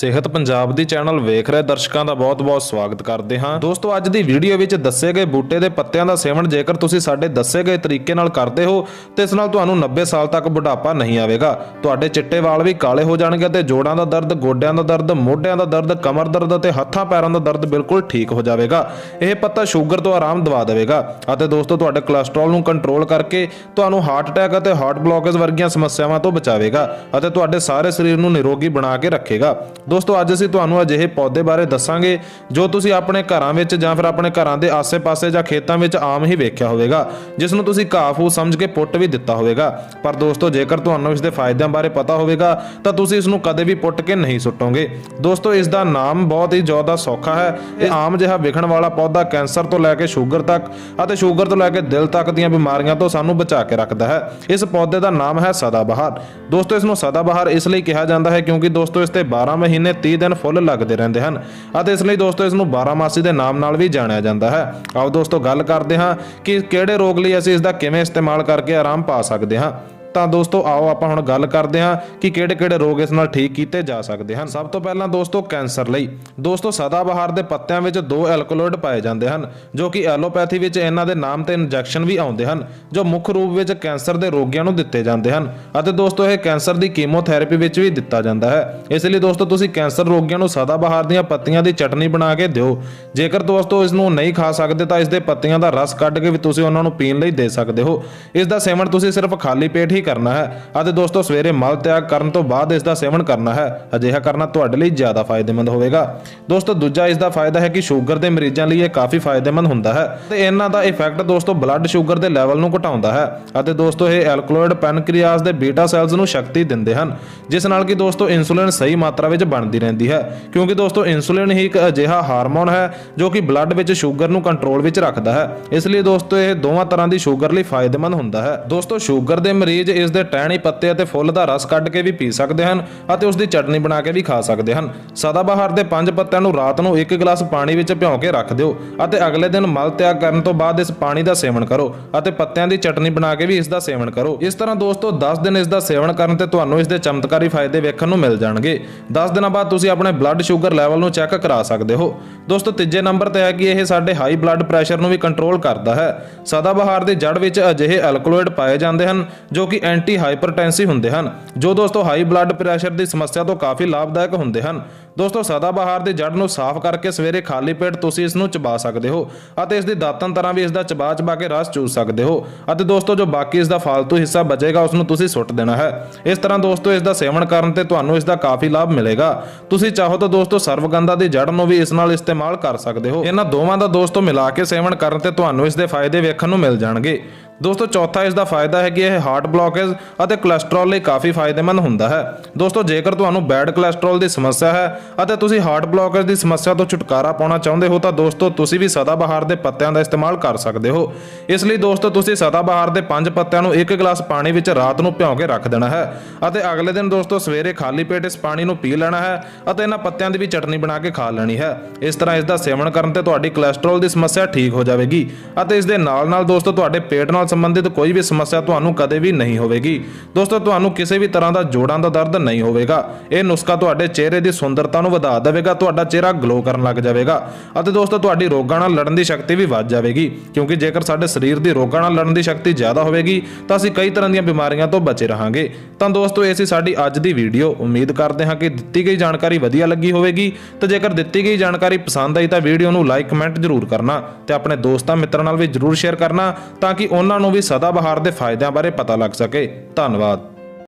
ਸਿਹਤ ਪੰਜਾਬ ਦੀ ਚੈਨਲ ਵੇਖ ਰਹੇ ਦਰਸ਼ਕਾਂ ਦਾ ਬਹੁਤ-ਬਹੁਤ ਸਵਾਗਤ ਕਰਦੇ ਹਾਂ। ਦੋਸਤੋ, ਅੱਜ ਦੀ ਵੀਡੀਓ ਵਿੱਚ ਦੱਸੇ ਗਏ ਬੂਟੇ ਦੇ ਪੱਤਿਆਂ ਦਾ ਸੇਵਨ ਜੇਕਰ ਤੁਸੀਂ ਸਾਡੇ ਦੱਸੇ ਗਏ ਤਰੀਕੇ ਨਾਲ ਕਰਦੇ ਹੋ, ਤੇ ਇਸ ਨਾਲ ਤੁਹਾਨੂੰ 90 ਸਾਲ ਤੱਕ ਬੁਢਾਪਾ ਨਹੀਂ ਆਵੇਗਾ। ਤੁਹਾਡੇ ਚਿੱਟੇ ਵਾਲ ਵੀ ਕਾਲੇ ਹੋ ਜਾਣਗੇ ਤੇ ਜੋੜਾਂ ਦਾ ਦਰਦ, ਗੋਡਿਆਂ ਦਾ ਦਰਦ, ਮੋਢਿਆਂ ਦਾ ਦਰਦ, ਕਮਰ ਦਰਦ ਅਤੇ ਹੱਥਾਂ ਪੈਰਾਂ ਦਾ ਦਰਦ ਬਿਲਕੁਲ ਠੀਕ ਹੋ ਜਾਵੇਗਾ। ਇਹ ਪੱਤਾ ਸ਼ੂਗਰ ਤੋਂ ਆਰਾਮ ਦਵਾ ਦੇਵੇਗਾ। ਅਤੇ ਦੋਸਤੋ, ਤੁਹਾਡੇ ਕੋਲੇਸਟ੍ਰੋਲ ਨੂੰ ਕੰਟਰੋਲ ਕਰਕੇ ਤੁਹਾਨੂੰ ਹਾਰਟ ਅਟੈਕ ਅਤੇ ਹਾਰਟ ਬਲੌਕੇਜ ਵਰਗੀਆਂ ਸਮੱਸਿਆਵਾਂ ਤੋਂ ਬਚਾਵੇਗਾ ਅਤੇ ਤੁਹਾਡੇ ਸਾਰੇ ਸਰੀਰ ਨੂੰ ਨਿਰੋਗੀ ਬਣਾ ਕੇ ਰੱਖੇਗਾ। ਦੋਸਤੋ ਅੱਜ ਅਸੀਂ ਤੁਹਾਨੂੰ ਅਜਿਹੇ ਪੌਦੇ ਬਾਰੇ ਦੱਸਾਂਗੇ ਜੋ ਤੁਸੀਂ ਆਪਣੇ ਘਰਾਂ ਵਿੱਚ ਜਾਂ ਫਿਰ ਆਪਣੇ ਘਰਾਂ ਦੇ ਆਸ-ਪਾਸੇ ਜਾਂ ਖੇਤਾਂ ਵਿੱਚ ਆਮ ਹੀ ਵੇਖਿਆ ਹੋਵੇਗਾ ਜਿਸ ਨੂੰ ਤੁਸੀਂ ਘਾਹ ਫੂਸ ਸਮਝ ਕੇ ਪੁੱਟ ਵੀ ਦਿੱਤਾ ਹੋਵੇਗਾ। ਪਰ ਦੋਸਤੋ ਜੇਕਰ ਤੁਹਾਨੂੰ ਇਸ ਦੇ ਫਾਇਦਿਆਂ ਬਾਰੇ ਪਤਾ ਹੋਵੇਗਾ ਤਾਂ ਤੁਸੀਂ ਇਸ ਨੂੰ ਕਦੇ ਵੀ ਪੁੱਟ ਕੇ ਨਹੀਂ ਸੁੱਟੋਗੇ। ਦੋਸਤੋ ਇਸ ਦਾ ਨਾਮ ਬਹੁਤ ਹੀ ਜ਼ਿਆਦਾ ਸੌਖਾ ਹੈ। ਇਹ ਆਮ ਜਿਹਾ ਵਿਖਣ ਵਾਲਾ ਪੌਦਾ ਕੈਂਸਰ ਤੋਂ ਲੈ ਕੇ ਸ਼ੂਗਰ ਤੱਕ ਅਤੇ ਸ਼ੂਗਰ ਤੋਂ ਲੈ ਕੇ ਦਿਲ ਤੱਕ ਦੀਆਂ ਬਿਮਾਰੀਆਂ ਤੋਂ ਸਾਨੂੰ ਬਚਾ ਕੇ ਰੱਖਦਾ ਹੈ। ਇਸ ਪੌਦੇ ਦਾ ਨਾਮ ਹੈ ਸਦਾਬਹਾਰ। ਦੋਸਤੋ ਇਸ ਨੂੰ ਸਦਾਬਹਾਰ ਇਸ ਲਈ ਕਿਹਾ ਜਾਂਦਾ ਹੈ ਕਿਉਂਕਿ ਦੋਸਤੋ ਇਸ ਤੇ 12 ਮਹੀਨੇ 30 ਦਿਨ ਫੁੱਲ ਲੱਗਦੇ ਰਹਿੰਦੇ ਹਨ ਅਤੇ ਇਸ ਲਈ ਦੋਸਤੋ ਇਸ ਨੂੰ 12 ਮਾਸੀ ਦੇ ਨਾਮ ਨਾਲ ਵੀ ਜਾਣਿਆ ਜਾਂਦਾ ਹੈ। ਆਓ ਦੋਸਤੋ ਗੱਲ ਕਰਦੇ ਹਾਂ ਕਿ ਕਿਹੜੇ ਰੋਗ ਲਈ ਅਸੀਂ ਇਸ ਦਾ ਕਿਵੇਂ ਇਸਤੇਮਾਲ ਕਰਕੇ ਆਰਾਮ ਪਾ ਸਕਦੇ ਹਾਂ। ਤਾਂ ਦੋਸਤੋ ਆਓ ਆਪਾਂ ਹੁਣ ਗੱਲ ਕਰਦੇ ਹਾਂ ਕਿ ਕਿਹੜੇ-ਕਿਹੜੇ ਰੋਗ ਇਸ ਨਾਲ ਠੀਕ ਕੀਤੇ ਜਾ ਸਕਦੇ ਹਨ। ਸਭ ਤੋਂ ਪਹਿਲਾਂ ਦੋਸਤੋ ਕੈਂਸਰ ਲਈ। ਦੋਸਤੋ ਸਦਾਬਹਾਰ ਦੇ ਪੱਤਿਆਂ ਵਿੱਚ ਦੋ ਐਲਕੋਲੋਇਡ ਪਾਏ ਜਾਂਦੇ ਹਨ, ਜੋ ਕਿ ਐਲੋਪੈਥੀ ਵਿੱਚ ਇਹਨਾਂ ਦੇ ਨਾਮ ਤੇ ਇੰਜੈਕਸ਼ਨ ਵੀ ਆਉਂਦੇ ਹਨ, ਜੋ ਮੁੱਖ ਰੂਪ ਵਿੱਚ ਕੈਂਸਰ ਦੇ ਰੋਗੀਆਂ ਨੂੰ ਦਿੱਤੇ ਜਾਂਦੇ ਹਨ ਅਤੇ ਦੋਸਤੋ ਇਹ ਕੈਂਸਰ ਦੀ ਕੀਮੋਥੈਰੇਪੀ ਵਿੱਚ ਵੀ ਦਿੱਤਾ ਜਾਂਦਾ ਹੈ। ਇਸ ਲਈ ਦੋਸਤੋ ਤੁਸੀਂ ਕੈਂਸਰ ਰੋਗੀਆਂ ਨੂੰ ਸਦਾਬਹਾਰ ਦੀਆਂ ਪੱਤੀਆਂ ਦੀ ਚਟਨੀ ਬਣਾ ਕੇ ਦਿਓ। ਜੇਕਰ ਦੋਸਤੋ ਇਸ ਨੂੰ ਨਹੀਂ ਖਾ ਸਕਦੇ ਤਾਂ ਇਸ ਦੇ ਪੱਤੀਆਂ ਦਾ ਰਸ ਕੱਢ ਕੇ ਵੀ ਤੁਸੀਂ ਉਹਨਾਂ ਨੂੰ ਪੀਣ ਲਈ ਦੇ ਸਕਦੇ ਹੋ। ਇਸ ਦਾ ਸੇਵਨ ਤੁਸੀਂ ਸਿਰਫ ਖਾਲੀ ਪੇਟ ਹੀ ਕਰਨਾ ਹੈ। ਅਤੇ ਦੋਸਤੋ, ਸਵੇਰੇ ਮਲ ਤਿਆਗ ਕਰਨ ਤੋਂ ਬਾਅਦ ਇਸ ਦਾ ਸੇਵਨ ਕਰਨਾ ਹੈ। ਅਜਿਹਾ ਕਰਨਾ ਤੁਹਾਡੇ ਲਈ ਜ਼ਿਆਦਾ ਫਾਇਦੇਮੰਦ ਹੋਵੇਗਾ। ਦੋਸਤੋ, ਦੂਜਾ ਇਸ ਦਾ ਫਾਇਦਾ ਹੈ ਕਿ ਸ਼ੂਗਰ ਦੇ ਮਰੀਜ਼ਾਂ ਲਈ ਇਹ ਕਾਫੀ ਫਾਇਦੇਮੰਦ ਹੁੰਦਾ ਹੈ। ਤੇ ਇਹਨਾਂ ਦਾ ਇਫੈਕਟ ਦੋਸਤੋ, ਬਲੱਡ ਸ਼ੂਗਰ ਦੇ ਲੈਵਲ ਨੂੰ ਘਟਾਉਂਦਾ ਹੈ। ਅਤੇ ਦੋਸਤੋ, ਇਹ ਐਲਕਲੋਇਡ ਪੈਨਕ੍ਰੀਆਸ ਦੇ ਬੀਟਾ ਸੈਲਸ ਨੂੰ ਸ਼ਕਤੀ ਦਿੰਦੇ ਹਨ, ਜਿਸ ਨਾਲ ਕਿ ਦੋਸਤੋ, ਇਨਸੂਲਿਨ ਸਹੀ ਮਾਤਰਾ ਵਿੱਚ ਬਣਦੀ ਰਹਿੰਦੀ ਹੈ। ਕਿਉਂਕਿ ਦੋਸਤੋ, ਇਨਸੂਲਿਨ ਹੀ ਇੱਕ ਅਜਿਹਾ ਹਾਰਮੋਨ ਹੈ, ਜੋ ਕਿ ਬਲੱਡ ਵਿੱਚ ਸ਼ੂਗਰ ਨੂੰ ਕੰਟਰੋਲ ਵਿੱਚ ਰੱਖਦਾ ਹੈ। ਇਸ ਲਈ ਦੋਸਤੋ, ਇਹ ਦੋਵਾਂ ਤਰ੍ਹਾਂ ਦੀ ਸ਼ੂਗਰ ਲਈ ਫਾਇਦੇਮੰਦ ਹੁੰਦਾ ਹੈ। ਦੋਸਤੋ, ਸ਼ੂਗਰ ਦੇ ਮਰੀਜ਼ ਇਸ ਦੇ ਟਹਿਣੀ ਪੱਤੇ ਅਤੇ ਫੁੱਲ ਦਾ ਰਸ ਕੱਢ ਕੇ ਵੀ ਪੀ ਸਕਦੇ ਹਨ ਅਤੇ ਉਸ ਦੀ ਚਟਨੀ ਬਣਾ ਕੇ ਵੀ ਖਾ ਸਕਦੇ ਹਨ, ਸਦਾਬਹਾਰ ਦੇ ਪੰਜ ਪੱਤਿਆਂ ਨੂੰ ਰਾਤ ਨੂੰ ਇੱਕ ਗਲਾਸ ਪਾਣੀ ਵਿੱਚ ਭਿਓ ਕੇ ਰੱਖ ਦਿਓ ਅਤੇ ਅਗਲੇ ਦਿਨ ਮਲ ਤਿਆਗ ਕਰਨ ਤੋਂ ਬਾਅਦ ਇਸ ਪਾਣੀ ਦਾ ਸੇਵਨ ਕਰੋ ਅਤੇ ਪੱਤਿਆਂ ਦੀ ਚਟਨੀ ਬਣਾ ਕੇ ਵੀ ਇਸ ਦਾ ਸੇਵਨ ਕਰੋ। ਇਸ ਤਰ੍ਹਾਂ ਦੋਸਤੋ 10 ਦਿਨ ਇਸ ਦਾ ਸੇਵਨ ਕਰਨ ਤੇ ਤੁਹਾਨੂੰ ਇਸ ਦੇ ਚਮਤਕਾਰੀ ਫਾਇਦੇ ਵੇਖਣ ਨੂੰ ਮਿਲ ਜਾਣਗੇ। 10 ਦਿਨਾਂ ਬਾਅਦ ਤੁਸੀਂ ਆਪਣੇ ਬਲੱਡ ਸ਼ੂਗਰ ਲੈਵਲ ਨੂੰ ਚੈੱਕ ਕਰਾ ਸਕਦੇ ਹੋ। ਦੋਸਤੋ, ਤੀਜੇ ਨੰਬਰ ਤੇ ਹੈ ਕਿ ਇਹ ਸਾਡੇ ਹਾਈ ਬਲੱਡ ਪ੍ਰੈਸ਼ਰ ਨੂੰ ਵੀ ਕੰਟਰੋਲ ਕਰਦਾ ਹੈ। ਸਦਾਬਹਾਰ ਦੀ ਜੜ ਵਿੱਚ ਅਜਿਹੇ ਐਲਕਲੋਇਡ ਪਾਏ ਜਾਂਦੇ ਹਨ ਜੋ ਕਿ ਕਿ ਐਂਟੀ ਹਾਈਪਰਟੈਂਸਿਵ ਹੁੰਦੇ ਹਨ, ਜੋ ਦੋਸਤੋ ਹਾਈ ਬਲੱਡ ਪ੍ਰੈਸ਼ਰ ਦੀ ਸਮੱਸਿਆ ਤੋਂ ਕਾਫੀ ਲਾਭਦਾਇਕ ਹੁੰਦੇ ਹਨ। ਦੋਸਤੋ ਸਦਾਬਹਾਰ ਦੀ ਜੜ ਨੂੰ ਸਾਫ਼ ਕਰਕੇ ਸਵੇਰੇ ਖਾਲੀ ਪੇਟ ਤੁਸੀਂ ਇਸ ਨੂੰ ਚਬਾ ਸਕਦੇ ਹੋ ਅਤੇ ਇਸ ਦੀ ਦਾਤਨ ਤਰ੍ਹਾਂ ਵੀ ਇਸ ਦਾ ਚਬਾ ਚਬਾ ਕੇ ਰਸ ਚੂਸ ਸਕਦੇ ਹੋ ਅਤੇ ਦੋਸਤੋ ਜੋ ਬਾਕੀ ਇਸ ਦਾ ਫालतू ਹਿੱਸਾ ਬਚੇਗਾ ਉਸ ਨੂੰ ਤੁਸੀਂ ਸੁੱਟ ਦੇਣਾ ਹੈ। ਇਸ ਤਰ੍ਹਾਂ ਦੋਸਤੋ ਇਸ ਦਾ ਸੇਵਨ ਕਰਨ ਤੇ ਤੁਹਾਨੂੰ ਇਸ ਦਾ ਕਾਫੀ ਲਾਭ ਮਿਲੇਗਾ। ਤੁਸੀਂ ਚਾਹੋ ਤਾਂ ਦੋਸਤੋ ਸਰਵਗੰਧਾ ਦੀ ਜੜ ਨੂੰ ਵੀ ਇਸ ਨਾਲ ਇਸਤੇਮਾਲ ਕਰ ਸਕਦੇ ਹੋ। ਇਹਨਾਂ ਦੋਵਾਂ ਦਾ ਦੋਸਤੋ ਮਿਲਾ ਕੇ ਸੇਵਨ ਕਰਨ ਤੇ ਤੁਹਾਨੂੰ ਇਸ ਦੇ ਫਾਇਦੇ ਵੇਖਣ ਨੂੰ ਮਿਲ ਜਾਣਗੇ। ਦੋਸਤੋ, ਚੌਥਾ ਇਸ ਦਾ ਫਾਇਦਾ ਹੈ ਕਿ ਇਹ ਹਾਰਟ ਬਲੌਕੇਜ ਅਤੇ ਕੋਲੇਸਟ੍ਰੋਲ ਲਈ ਕਾਫੀ ਫਾਇਦੇਮੰਦ ਹੁੰਦਾ ਹੈ। ਦੋਸਤੋ, ਜੇਕਰ ਤੁਹਾਨੂੰ ਬੈਡ ਕੋਲੇਸਟ੍ਰੋਲ ਦੀ ਸਮੱਸਿਆ ਹੈ ਅਤੇ ਤੁਸੀਂ ਹਾਰਟ ਬਲੌਕੇਜ ਦੀ ਸਮੱਸਿਆ ਤੋਂ ਛੁਟਕਾਰਾ ਪਾਉਣਾ ਚਾਹੁੰਦੇ ਹੋ, ਤਾਂ ਦੋਸਤੋ, ਤੁਸੀਂ ਵੀ ਸਦਾਬਹਾਰ ਦੇ ਪੱਤਿਆਂ ਦਾ ਇਸਤੇਮਾਲ ਕਰ ਸਕਦੇ ਹੋ। ਇਸ ਲਈ ਦੋਸਤੋ, ਤੁਸੀਂ ਸਦਾਬਹਾਰ ਦੇ ਪੰਜ ਪੱਤਿਆਂ ਨੂੰ ਇੱਕ ਗਲਾਸ ਪਾਣੀ ਵਿੱਚ ਰਾਤ ਨੂੰ ਭਿਓ ਕੇ ਰੱਖ ਦੇਣਾ ਹੈ ਅਤੇ ਅਗਲੇ ਦਿਨ ਦੋਸਤੋ, ਸਵੇਰੇ ਖਾਲੀ ਪੇਟ ਇਸ ਪਾਣੀ ਨੂੰ ਪੀ ਲੈਣਾ ਹੈ ਅਤੇ ਇਹਨਾਂ ਪੱਤਿਆਂ ਦੀ ਵੀ ਚਟਨੀ ਬਣਾ ਕੇ ਖਾ ਲੈਣੀ ਹੈ। ਇਸ ਤਰ੍ਹਾਂ ਇਸ ਦਾ ਸੇਵਨ ਕਰਨ ਤੇ ਤੁਹਾਡੀ ਕੋਲੇਸਟ੍ਰੋਲ ਦੀ ਸਮੱਸਿਆ ਠੀਕ ਹੋ ਜਾਵੇਗੀ ਅਤੇ ਇਸ ਦੇ ਨਾਲ ਨਾਲ ਦੋਸਤੋ, ਤੁਹਾਡੇ ਪੇਟ ਨਾਲ ਸੰਬੰਧਿਤ ਕੋਈ ਵੀ ਸਮੱਸਿਆ ਤੁਹਾਨੂੰ ਕਦੇ ਵੀ ਨਹੀਂ ਹੋਵੇਗੀ। ਦੋਸਤੋ, ਤੁਹਾਨੂੰ ਕਿਸੇ ਵੀ ਤਰ੍ਹਾਂ ਦਾ ਜੋੜਾਂ ਦਾ ਦਰਦ ਨਹੀਂ ਹੋਵੇਗਾ। ਇਹ ਨੁਸਖਾ ਤੁਹਾਡੇ ਚਿਹਰੇ ਦੀ ਸੁੰਦਰਤਾ ਨੂੰ ਵਧਾ ਦੇਵੇਗਾ, ਤੁਹਾਡਾ ਚਿਹਰਾ ਗਲੋ ਕਰਨ ਲੱਗ ਜਾਵੇਗਾ ਅਤੇ ਦੋਸਤੋ, ਤੁਹਾਡੀ ਰੋਗਾਂ ਨਾਲ ਲੜਨ ਦੀ ਸ਼ਕਤੀ ਵੀ ਵੱਧ ਜਾਵੇਗੀ। ਕਿਉਂਕਿ ਜੇਕਰ ਸਾਡੇ ਸਰੀਰ ਦੀ ਰੋਗਾਂ ਨਾਲ ਲੜਨ ਦੀ ਸ਼ਕਤੀ ਜ਼ਿਆਦਾ ਹੋਵੇਗੀ, ਤਾਂ ਅਸੀਂ ਕਈ ਤਰ੍ਹਾਂ ਦੀਆਂ ਬਿਮਾਰੀਆਂ ਤੋਂ ਬਚੇ ਰਹਾਂਗੇ। ਤਾਂ ਦੋਸਤੋ, ਇਹ ਸੀ ਸਾਡੀ ਅੱਜ ਦੀ ਵੀਡੀਓ। ਉਮੀਦ ਕਰਦੇ ਹਾਂ ਕਿ ਦਿੱਤੀ ਗਈ ਜਾਣਕਾਰੀ ਵਧੀਆ ਲੱਗੀ ਹੋਵੇਗੀ। ਤੇ ਜੇਕਰ ਦਿੱਤੀ ਗਈ ਜਾਣਕਾਰੀ ਪਸੰਦ ਆਈ ਤਾਂ ਵੀਡੀਓ ਨੂੰ ਲਾਈਕ ਕਮੈਂਟ ਜ਼ਰੂਰ ਕਰਨਾ ਤੇ ਆਪਣੇ ਦੋਸਤਾਂ ਮਿੱਤਰਾਂ ਨਾਲ ਵੀ ਜ਼ਰੂਰ ਸ਼ੇਅਰ ਕਰਨਾ ਤਾਂ ਕਿ ਉਹਨਾਂ ਨੂੰ ਵੀ ਸਦਾਬਹਾਰ ਦੇ ਫਾਇਦਿਆਂ ਬਾਰੇ ਪਤਾ ਲੱਗ ਸਕੇ। ਧੰਨਵਾਦ।